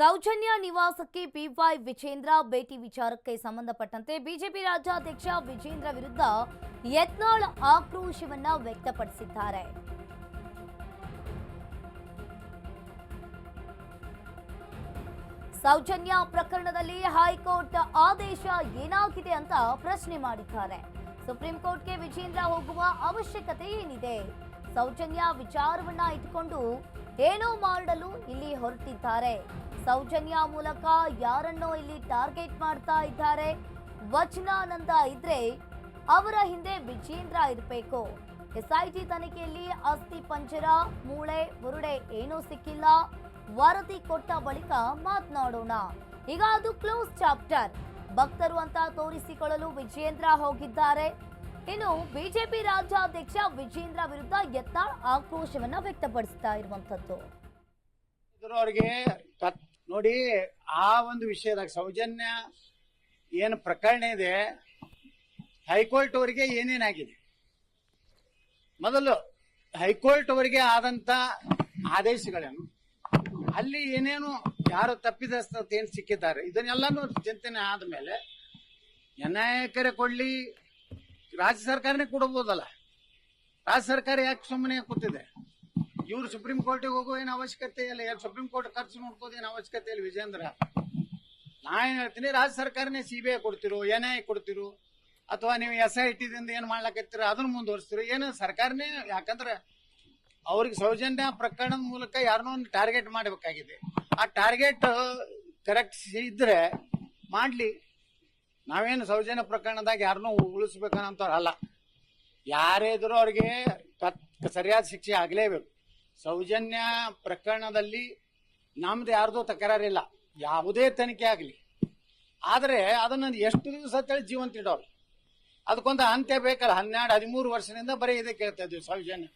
ಸೌಜನ್ಯ ನಿವಾಸಕ್ಕೆ ಪಿವೈ ವಿಜೇಂದ್ರ ಭೇಟಿ ವಿಚಾರಕ್ಕೆ ಸಂಬಂಧಪಟ್ಟಂತೆ ಬಿಜೆಪಿ ರಾಜ್ಯಾಧ್ಯಕ್ಷ ವಿಜೇಂದ್ರ ವಿರುದ್ಧ ಯತ್ನಾಳ್ ಆಕ್ರೋಶವನ್ನ ವ್ಯಕ್ತಪಡಿಸಿದ್ದಾರೆ. ಸೌಜನ್ಯ ಪ್ರಕರಣದಲ್ಲಿ ಹೈಕೋರ್ಟ್ ಆದೇಶ ಏನಾಗಿದೆ ಅಂತ ಪ್ರಶ್ನೆ ಮಾಡಿದ್ದಾರೆ. ಸುಪ್ರೀಂ ಕೋರ್ಟ್ಗೆ ವಿಜೇಂದ್ರ ಹೋಗುವ ಅವಶ್ಯಕತೆ ಏನಿದೆ? ಸೌಜನ್ಯ ವಿಚಾರವನ್ನ ಇಟ್ಟುಕೊಂಡು ಏನೋ ಮಾಡಲು ಇಲ್ಲಿ ಹೊರಟಿದ್ದಾರೆ. ಸೌಜನ್ಯ ಮೂಲಕ ಯಾರನ್ನೋ ಇಲ್ಲಿ ಟಾರ್ಗೆಟ್ ಮಾಡ್ತಾ ಇದ್ದಾರೆ. ವಚನಾನಂದ ಇದ್ರೆ ಅವರ ಹಿಂದೆ ವಿಜೇಂದ್ರ ಇರಬೇಕು. ಎಸ್ಐಟಿ ತನಿಖೆಯಲ್ಲಿ ಅಸ್ಥಿ ಪಂಜರ, ಮೂಳೆ, ಬುರುಡೆ ಏನೂ ಸಿಕ್ಕಿಲ್ಲ. ವರದಿ ಕೊಟ್ಟ ಬಳಿಕ ಮಾತನಾಡೋಣ. ಈಗ ಅದು ಕ್ಲೋಸ್ ಚಾಪ್ಟರ್. ಭಕ್ತರು ಅಂತ ತೋರಿಸಿಕೊಳ್ಳಲು ವಿಜೇಂದ್ರ ಹೋಗಿದ್ದಾರೆ. ಇನ್ನು ಬಿಜೆಪಿ ರಾಜ್ಯಾಧ್ಯಕ್ಷ ವಿಜೇಂದ್ರ ವಿರುದ್ಧ ಯತ್ನಾಳ್ ಆಕ್ರೋಶವನ್ನ ವ್ಯಕ್ತಪಡಿಸ್ತಾ ಇರುವಂತದ್ದು ಅವ್ರಿಗೆ ನೋಡಿ, ಆ ಒಂದು ವಿಷಯದಾಗ ಸೌಜನ್ಯ ಏನು ಪ್ರಕರಣ ಇದೆ, ಹೈಕೋರ್ಟ್ ಅವರಿಗೆ ಏನೇನಾಗಿದೆ? ಮೊದಲು ಹೈಕೋರ್ಟ್ ಅವರಿಗೆ ಆದಂತ ಆದೇಶಗಳೇನು? ಅಲ್ಲಿ ಏನೇನು, ಯಾರು ತಪ್ಪಿದಸ್ತ ಏನು ಸಿಕ್ಕಿದ್ದಾರೆ? ಇದನ್ನೆಲ್ಲಾನು ಚಿಂತನೆ ಆದ್ಮೇಲೆ ಕರೆ ಕೊಡ್ಲಿ, ರಾಜ್ಯ ಸರ್ಕಾರನೇ ಕೊಡಬಹುದಲ್ಲ ರಾಜ್ಯ ಸರ್ಕಾರ ಯಾಕೆ ಸುಮ್ಮನೆ ಕೂತಿದೆ? ಇವ್ರು ಸುಪ್ರೀಂ ಕೋರ್ಟಿಗೆ ಹೋಗೋ ಏನು ಅವಶ್ಯಕತೆ ಇಲ್ಲ. ಯಾಕೆ ಸುಪ್ರೀಂ ಕೋರ್ಟ್ ಖರ್ಚು ನೋಡ್ಕೋದು ಏನು ಅವಶ್ಯಕತೆ ಇಲ್ಲ ವಿಜೇಂದ್ರ ನಾ ಏನ್ ಹೇಳ್ತೀನಿ, ರಾಜ್ಯ ಸರ್ಕಾರನೇ ಸಿ ಬಿ ಐ ಕೊಡ್ತಿರು ಎನ್ ಐ ಕೊಡ್ತಿರೋ, ಅಥವಾ ನೀವು ಎಸ್ ಐ ಟಿದಿಂದ ಏನು ಮಾಡ್ಲಕತ್ತೀರ, ಅದನ್ನ ಮುಂದುವರಿಸ್ತಿರೋ. ಏನು ಸರ್ಕಾರನೇ, ಯಾಕಂದ್ರೆ ಅವ್ರಿಗೆ ಸೌಜನ್ಯ ಪ್ರಕರಣದ ಮೂಲಕ ಯಾರನ್ನೋ ಒಂದು ಟಾರ್ಗೆಟ್ ಮಾಡಬೇಕಾಗಿದೆ. ಆ ಟಾರ್ಗೆಟ್ ಕರೆಕ್ಟ್ ಇದ್ರೆ ಮಾಡ್ಲಿ. ನಾವೇನು ಸೌಜನ್ಯ ಪ್ರಕರಣದಾಗ ಯಾರನ್ನೂ ಉಳಿಸ್ಬೇಕನ್ನೋಂಥವ್ರು ಅಲ್ಲ. ಯಾರೇ ಇದ್ರು ಅವ್ರಿಗೆ ಸರಿಯಾದ ಶಿಕ್ಷೆ ಆಗಲೇಬೇಕು. ಸೌಜನ್ಯ ಪ್ರಕರಣದಲ್ಲಿ ನಮ್ದು ಯಾರ್ದೋ ತಕರಾರಿಲ್ಲ. ಯಾವುದೇ ತನಿಖೆ ಆಗಲಿ. ಆದರೆ ಅದನ್ನ ಎಷ್ಟು ದಿವಸ ಅಂತೇಳಿ ಜೀವಂತ ಇಡೋರು. ಅದಕ್ಕೊಂದು ಅಂತ್ಯ ಬೇಕಲ್ಲ. ಹನ್ನೆರಡು ಹದಿಮೂರು ವರ್ಷದಿಂದ ಬರೀ ಇದೆ ಕೇಳ್ತಾ ಸೌಜನ್ಯ.